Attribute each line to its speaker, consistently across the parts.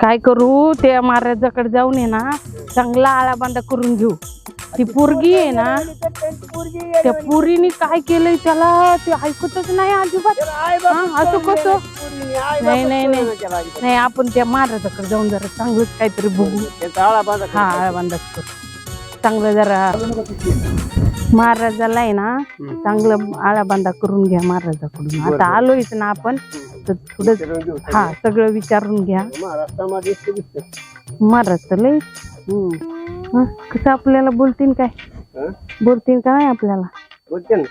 Speaker 1: काय करू? त्या महाराजाकडे जाऊन आहे ना चांगला आळाबांधा करून घेऊ. ती पोरगी आहे ना त्या पुरीने काय केलंय त्याला ते ऐकतच नाही अजिबात. हा, असं कसं? नाही नाही नाही. नाही आपण त्या महाराजाकडे जाऊन जरा चांगलंच काहीतरी बघू. हा आळाबांधा करू चांगलं जरा महाराजाला आहे ना चांगलं आळाबांधा करून घ्या महाराजाकडून आता आलोयच ना आपण. तर थोडं हा सगळं विचारून घ्या.
Speaker 2: महाराष्ट्रामध्ये इतकं दिसतं.
Speaker 1: महाराज तर लय हं, कसं आपल्याला बोलतील काय?
Speaker 2: हं?
Speaker 1: बोलतील का नाही आपल्याला?
Speaker 2: बोलते ना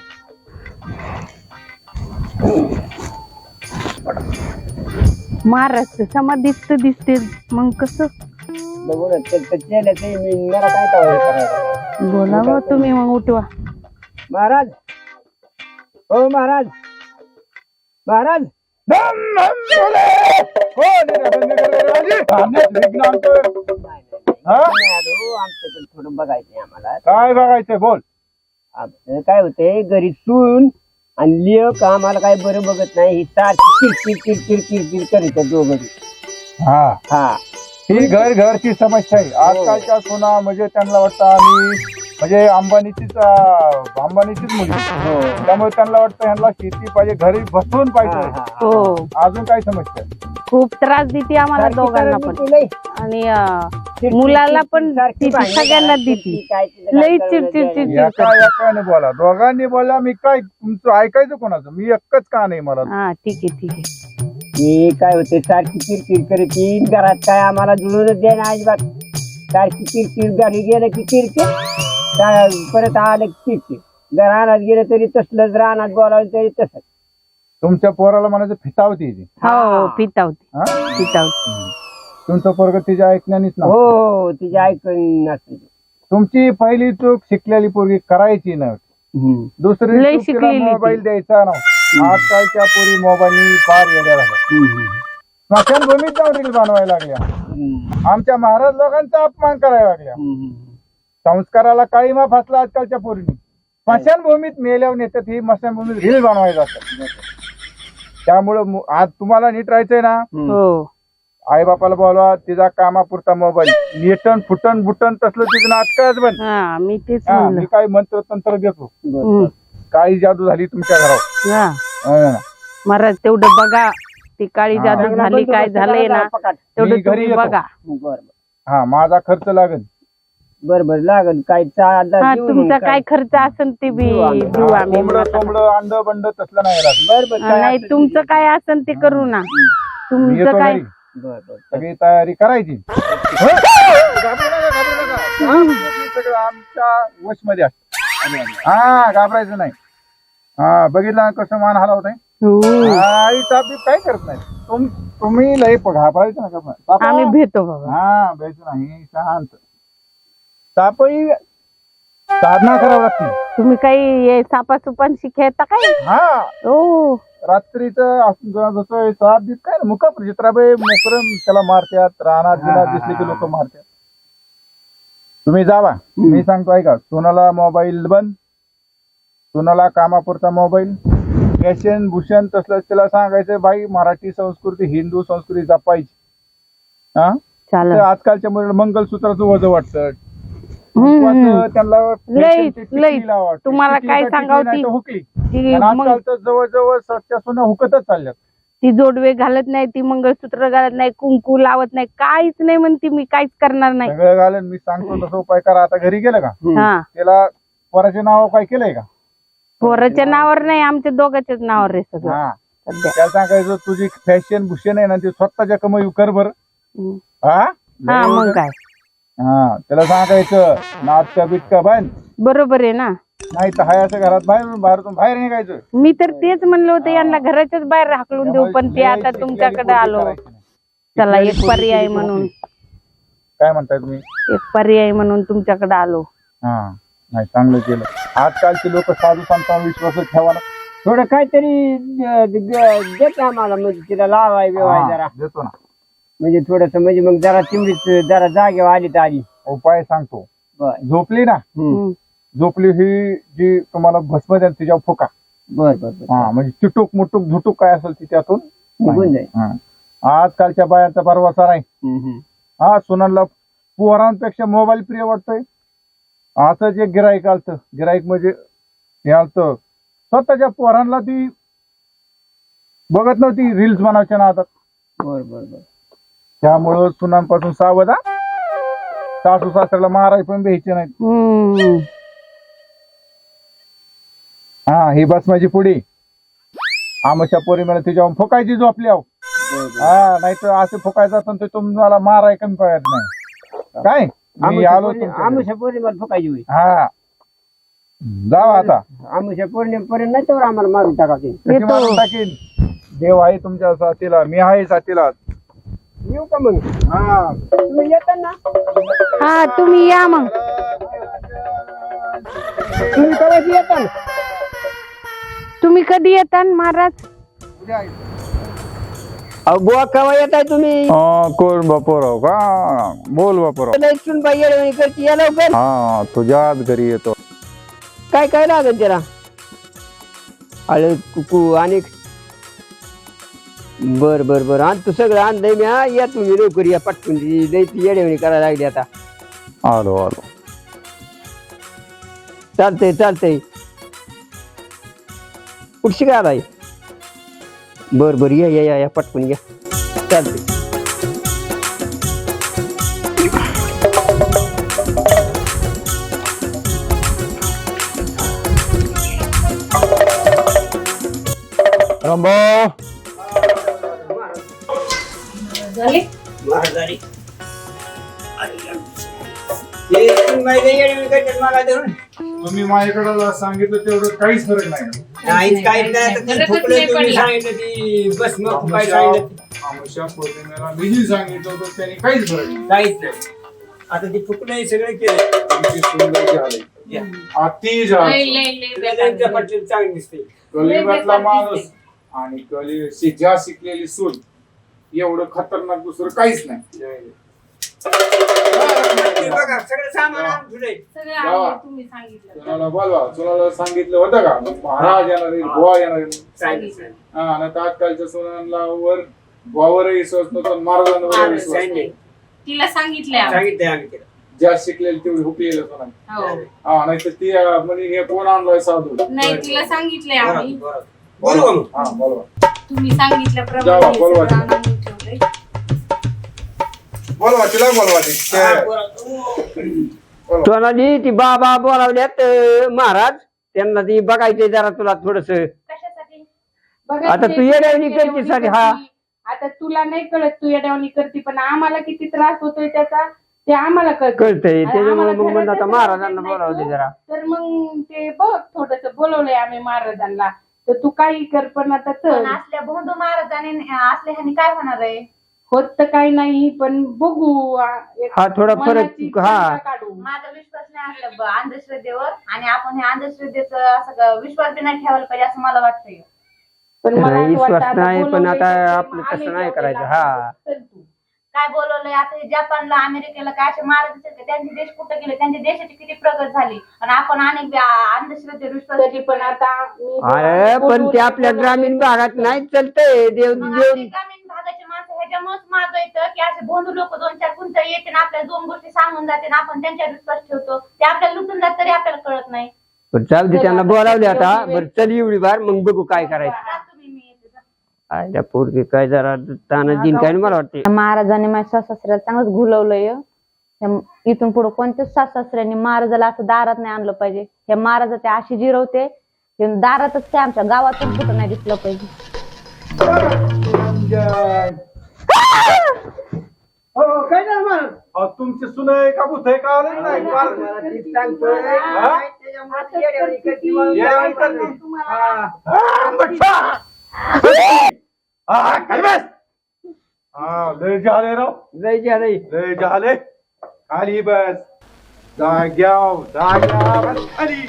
Speaker 1: महाराज तर समाधीत तर दिसते मग कसं?
Speaker 2: बघू ना ते- ते चेहऱ्याचं मी मला काय तवा करायचं
Speaker 1: बोलावं तुम्ही मग उठवा.
Speaker 2: महाराज. हो महाराज. महाराज. नाही आलो आमच्याकडे थोडं बघायचंय आम्हाला
Speaker 3: काय बघायचंय? बोल.
Speaker 2: आमचं काय होतंय घरी सून आणि लिओ का आम्हाला काय बरं बघत नाही ही सारखी किरकिर किरकिर किरकिर करीत दोघं
Speaker 3: हा.
Speaker 2: हा.
Speaker 3: ही घर घरची समस्या आहे. आजकालच्या सोना म्हणजे त्यांना वाटतं आम्ही म्हणजे अंबानीचीच अं, अंबानीचीच मुली.
Speaker 2: हो.
Speaker 3: त्यामुळे त्यांना वाटतं ह्यांना शेती पाहिजे घरी बसून पाहिजे.
Speaker 2: हा,
Speaker 3: अजून काय समस्या?
Speaker 1: खूप त्रास देते आम्हाला दोघांना पण. आणि अं, मुलाला पण सगळ्यांना देती. लई चिडचिड, चिडचिड.
Speaker 3: एकाने बोला. दोघांनी बोला मी काय तुमचं ऐकायचं कोणाचं? मी एकच का नाही मला?
Speaker 1: हा ठीक आहे ठीक आहे.
Speaker 2: ही काय होते सारखी किरकिर करती घरात काय आम्हाला जुळूनच द्या ना अजिबात. सारखी किरकिर घरी गेलं की किरकिर काय परत आलं की किरकिर घरात गेलं तरी तसलंच रानात बोलावलं तरी तसंच.
Speaker 3: तुमच्या पोराला म्हणायचं फितावती ती.
Speaker 1: हो. पितावती
Speaker 3: हा?
Speaker 1: पितावती
Speaker 3: तुमचं पोरग तिच्या ऐकण्यानीच ना
Speaker 2: हो तिची ऐकून नसते
Speaker 3: तुमची पहिली चूक शिकलेली पोरगी करायची नव्हती दुसरी
Speaker 1: लय
Speaker 3: चूक तिला
Speaker 1: शिकलेली ती.
Speaker 3: मोबाईल द्यायचा नव्हता आजकालच्या पोरी मोबाईल फार येड्या झाल्या. स्मशानभूमीत जाऊन रील बनवायला लागल्या. आमच्या महाराज लोकांचा अपमान करायला लागल्या. संस्काराला काळीमा फासला आजकालच्या पोरीने. स्मशानभूमीत मेल्यावर नेतात ही स्मशानभूमीत रील बनवायला जातात. त्यामुळं आज तुम्हाला नीट राहायचंय ना?
Speaker 1: हो.
Speaker 3: आई बापाला बोलवा तिचा कामापुरता मोबाईल. नेटन फुटन बुटन तसलं तिचं नाटकच बन
Speaker 1: हा मी तेच
Speaker 3: हा,
Speaker 1: म्हणलं.
Speaker 3: मी काही मंत्र तंत्र देतो
Speaker 1: हम्म.
Speaker 3: काही जादू झाली तुमच्या घरावर.
Speaker 1: हा.
Speaker 3: हा.
Speaker 1: महाराज तेवढं बघा. ती काळी जादू झाली काय झालंय ना?
Speaker 3: मी
Speaker 1: तेवढं
Speaker 3: घरी
Speaker 1: तुम्ही
Speaker 3: येतो.
Speaker 1: बघा.
Speaker 2: बर.
Speaker 3: हा माझा खर्च लागेल.
Speaker 2: बर बर लागल. काय
Speaker 1: हा तुमचा काय? खर्च असेल ते बी
Speaker 2: देऊ आम्ही.
Speaker 1: देऊ आम्ही.
Speaker 3: कोंबड कोंबड अंड बंड तसलं नाही राहत.
Speaker 2: बर बर
Speaker 1: नाही तुमचं काय असेल ते करू ना.
Speaker 3: मी
Speaker 1: तुमचं
Speaker 3: येतो
Speaker 1: काय
Speaker 3: घरी.
Speaker 2: बर बर
Speaker 3: सगळी तयारी करायची. हो? घाबरू नका, घाबरू नका. सगळं आमच्या वशमध्ये हा घाबरायचं नाही. हा बघितलं ना कसं मान हलवत आहे
Speaker 1: हो.
Speaker 3: आई तापी काय करत नाही. तुम तुम्ही लय प- घाबरायचं नका. पण. तापा.
Speaker 1: आम्ही भेटतो बाबा.
Speaker 3: हा भेटू नाही. शांत. तापही साधना करावं लागते.
Speaker 1: तुम्ही काही सापा सुपांशी खेळता काय?
Speaker 3: हा.
Speaker 1: हो
Speaker 3: रात्रीच जसं साप बीत काय ना मुका चित्राबाई मोकरम त्याला मारतात रानात बिनात दिसले की लोक मारतात तुम्ही जावा मी सांगतो ऐका. सोनाला मोबाईल बंद. सोनाला कामापुरता मोबाईल. फॅशन भूषण तसलं त्याला सांगायचं बाई मराठी संस्कृती हिंदू संस्कृती जपायची. हा?
Speaker 1: चालेल.
Speaker 3: आजकालच्या मुलीला मंगलसूत्राचं वजन वाटतं. त्यांना
Speaker 1: लई- लई.
Speaker 3: वाटते.
Speaker 1: तुम्हाला काय सांगावं
Speaker 3: नाही
Speaker 1: ती-
Speaker 3: हुकली.
Speaker 1: ती
Speaker 3: आणि
Speaker 1: मग
Speaker 3: आजकाल तर जवळजवळ सच्च्या सोन्या हुकतच चालल्यात.
Speaker 1: ती जोडवे घालत नाही ती मंगळसूत्र घालत नाही कुंकू लावत नाही काहीच नाही म्हणते मी काहीच करणार नाही.
Speaker 3: सगळं घालून मी सांगतो तसं उपाय करा. आता घरी गेलं का?
Speaker 1: हा.
Speaker 3: त्याला पोराचे नाव काय केलंय का?
Speaker 1: पोराच्या नावावर नाही आमच्या दोघांच्याच नावावर आहे सगळं.
Speaker 3: हा.
Speaker 1: सध्या.
Speaker 3: त्याला सांगायचं तुझी फॅशन भूषण आहे ना ती स्वतःच्या कमाई कर बर.
Speaker 1: हम्म.
Speaker 3: हा?
Speaker 1: हा मग काय?
Speaker 3: हा त्याला सांगायचं नाटका बिटका बंद
Speaker 1: बरोबर आहे ना.
Speaker 3: नाही तर हाय असं घरात बाहेर बाहेरून बाहेर निघायचं.
Speaker 1: मी तर तेच म्हणलं होतं यांना घराच्याच बाहेर हाकलून देऊ पण ते आता तुमच्याकडे आलो. चला एक पर्याय म्हणून.
Speaker 3: काय म्हणताय तुम्ही?
Speaker 1: एक पर्याय म्हणून तुमच्याकडे आलो.
Speaker 3: हा नाही चांगलं केलं. आजकालचे लोक साधू संतांवर विश्वास ठेवा ना
Speaker 2: थोडं काहीतरी द- देत आम्हाला म्हणजे तिला लावाय बिवाय
Speaker 3: हा,
Speaker 2: जरा.
Speaker 3: देतो ना.
Speaker 2: म्हणजे थोडस म्हणजे मग जरा तेवढीच जरा जागेवर आली तर आली.
Speaker 3: उपाय सांगतो.
Speaker 2: बर.
Speaker 3: झोपली ना?
Speaker 1: हम्म.
Speaker 3: झोपली ही जी तुम्हाला भस्म द्या तिच्यावर फुका.
Speaker 2: बर बर बर.
Speaker 3: हा म्हणजे चिटूक मुटूक झुटूक काय असेल ती त्यातून
Speaker 2: निघून जाईल.
Speaker 3: हा. आजकालच्या बायांचा भरवसा नाही.
Speaker 2: हम्म, हम्म.
Speaker 3: हा सुनांना पोरांपेक्षा मोबाईल प्रिय वाटतोय. असंच एक गिराईक आलत गिराईक म्हणजे हे आलत स्वतःच्या पोरांना ती बघत नव्हती रील्स बनवायच्या ना आता
Speaker 2: बर बर बर.
Speaker 3: त्यामुळं सुनांपासून सावध हा. सासू सासऱ्याला माराय पण भ्यायचे नाहीत.
Speaker 1: हम्म.
Speaker 3: हा ही बस माझी पुढी. आमच्या पोरी मला तिच्यावर फुकायची झोपली आहो
Speaker 2: बर, बर.
Speaker 3: हा नाही तर असं फुकायचं असेल तर तुम्हाला माराय कमी पाहिजे नाही. काय? मी आलो तुमच्याकडे.
Speaker 2: आमुष्या पौर्णिमाला फुकायची होई
Speaker 3: हा. जावा आता.
Speaker 2: आमुष्या पौर्णिमेपर्यंत नाही तेवढं आम्हाला मारून टाकावते
Speaker 3: कशी
Speaker 1: येतो.
Speaker 3: मारून टाकीन. देव आहे तुमच्या साथीला मी आहे साथीला.
Speaker 2: येऊ का मग?
Speaker 3: हा.
Speaker 2: तुम्ही येता ना.
Speaker 1: हा तुम्ही या मग.
Speaker 2: तुम्ही कवाची येता ना.
Speaker 1: तुम्ही कधी येता महाराज?
Speaker 3: उद्या आहे.
Speaker 2: अहो बुवा कवा येताय तुम्ही?
Speaker 3: हा, कोण बापोराव का? बोल बापोराव.
Speaker 2: लय सुनबाई येडवणी करते या लवकर.
Speaker 3: हा तुझ्याच घरी येतो.
Speaker 2: काय काय लागत त्याला अरे कुकू आणि बर बर बर. आण तू सगळं आणलंय मी हा या तुम्ही लवकर या पटकून. लय ती येडवणी करायला लागली आता.
Speaker 3: आलो आलो.
Speaker 2: चालतंय चालतंय. कुठशी काय आलाय बर बर या या या या पटकून या. चालतंय.
Speaker 3: रामभाऊ.
Speaker 1: झाले?
Speaker 3: तुम्ही माझ्याकडे सांगितलं तेवढं काहीच फरक नाही.
Speaker 4: काही सांगितलं ती बस मग काय सांगितलं ती.
Speaker 3: आमच्या पौर्णिमेला मी जी सांगितलं होतं त्यांनी काहीच फरक नाही.
Speaker 4: काहीच नाही. आता ती फुकलं सगळं केलं
Speaker 3: सुंदर झाली. अति झाली.
Speaker 4: चांगली दिसते.
Speaker 3: माणूस. आणि कली ज्या शिकलेली सून एवढं खतरनाक दुसरं काहीच नाही
Speaker 4: ते बघा सगळं सामान आणून ठेवलंय.
Speaker 3: जावा.
Speaker 1: तुम्ही सांगितलं
Speaker 3: कोणाला बोलवा कोणाला सांगितलं होतं का महाराज येणार आहे, बुवा येणार आहे.
Speaker 4: सांगितलं.
Speaker 3: हा आणि आजकालच्या सुनांना वर बुवावरही विश्वास नव्हता महाराजांवर विश्वास.
Speaker 1: तिला सांगितलंय आम्ही.
Speaker 4: सांगितलंय आम्ही तिला.
Speaker 3: ज्या शिकलेली तेवढी हुकलेली सोना
Speaker 1: हो.
Speaker 3: हा नाही तर ती अं, म्हणे हे कोण आणलाय साधू
Speaker 1: नाही तिला सांगितलंय
Speaker 4: बरं,
Speaker 1: आम्ही.
Speaker 4: बोलू मग?
Speaker 3: हा बोलवा
Speaker 1: तुम्ही सांगितल्याप्रमाणे
Speaker 3: बोलवा
Speaker 1: सगळं.
Speaker 3: बोलवा तिला बोलवा ती.
Speaker 2: बाबा बोलावल्यात महाराज त्यांना ती बघायचंय जरा तुला थोडस.
Speaker 1: कशासाठी? बघा,
Speaker 2: आता
Speaker 1: ते
Speaker 2: तू येड्यावानी
Speaker 1: येड्यावानी
Speaker 2: करते सारी, हा.
Speaker 1: करती. आता तुला नाही कळत तू येड्यावानी करते पण आम्हाला किती त्रास होतोय त्याचा ते आम्हाला कळत
Speaker 2: कळतंय. त्याच्यामुळे मग म्हणलं आता महाराजांना बोलावले जरा.
Speaker 1: तर मग ते बघ थोडस बोलवलंय आम्ही महाराजांना. तर तू काही कर पण आता
Speaker 5: पण असल्या बंधू महाराजांनी असल्या ह्यानी काय होणार आहे?
Speaker 1: होत तर काही नाही पण बघू आ, एक
Speaker 2: हा, थोडा फरक,
Speaker 1: मनाची
Speaker 2: हा.
Speaker 1: शंका काढू
Speaker 5: माझा विश्वास नाही असला ब- अंधश्रद्धेवर आणि आपण हे अंधश्रद्धेचं असं ग- विश्वास बी नाही ठेवायला पाहिजे असं मला वाटतंय
Speaker 1: पण मला असं
Speaker 2: विश्वास
Speaker 1: वाटतं आता
Speaker 2: नाही, पण आता
Speaker 1: तर
Speaker 2: आपलं
Speaker 1: आले
Speaker 2: तसं नाही करायचं,
Speaker 1: लागले.
Speaker 2: हा.
Speaker 1: चल तू
Speaker 5: काय बोलवलंय आता हे जपानला अमेरिकेला काय असे महाराज दिसतात का? त्यांचे देश कुठे गेले त्यांच्या देशाची किती प्रगत झाली आणि आपण अनेक बी आ- अंधश्रद्धेवर विश्वास
Speaker 1: तरी पण आता मी
Speaker 2: अरे पण ते आपल्या. ग्रामीण भागात नाही चालतंय देव
Speaker 5: मग
Speaker 2: देव
Speaker 5: आपली ग्रामीण माग येतं की असे बंधू लोक दोन चार कुंत येते आपल्याला दोन गोष्टी सांगून जाते आपण त्यांच्यावर विश्वास ठेवतो. ते आपल्याला लुटून जात तरी आपल्याला कळत नाही.
Speaker 2: बरं चालू दे त्यांना बोलावले आता. बरं चल एवढी बार मग बघू काय करायचं.
Speaker 5: जा तुम्ही मी येते जा.
Speaker 2: आयला पोरगी काय जरा ताना दिन काय मला वाटते.
Speaker 6: महाराजांनी माझ्या सासऱ्याला चांगलंच घुलवलंय त्या- इथून पुढे कोणत्याच सासऱ्यांनी महाराजाला असं दारात नाही आणलं पाहिजे. हे महाराजाचे अशी जिरवते ते दारातच ते आमच्या गावातून कुठं नाही दिसलं पाहिजे.
Speaker 2: काय झालं महाराज
Speaker 3: अहो, तुमची सुन आहे का भूत आहे का? आलं नाही?
Speaker 2: मला सांगतोय.
Speaker 3: हा?
Speaker 2: त्याच्यामुळे येड्यावानी करते
Speaker 3: येड्यावानी करते.
Speaker 2: हा.
Speaker 3: हा! हा. हा, लय झाले राव.
Speaker 2: लय झालंय.
Speaker 3: लय झाले. खाली बस. जाग्याव जाग्या. बस खाली.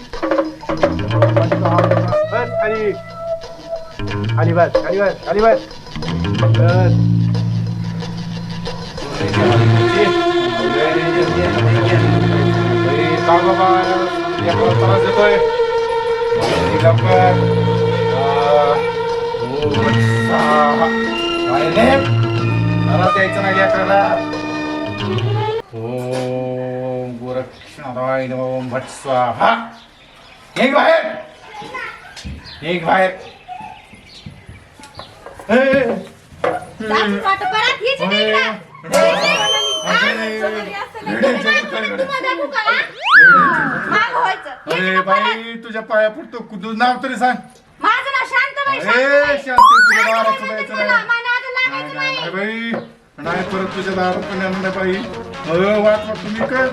Speaker 3: बस खाली. खाली बस खाली बस खाली बस. बस. अरे, बाबा त्रास देतोय अरे, द्यायचं नाही लेकराला ओम गोरक्षणाराय ओम भट स्वाहा एक बाहेर एक बाहेर अरे बाई तुझ्या पाया पडतो तुझं नाव तरी सांग
Speaker 5: माझं नाव शांताबाई,
Speaker 3: ए शांती तुझ्या दारात जायचं नाही बाई नाही परत तुझ्या दारात पण येणार नाही बाई वाट वाट तुम्ही काय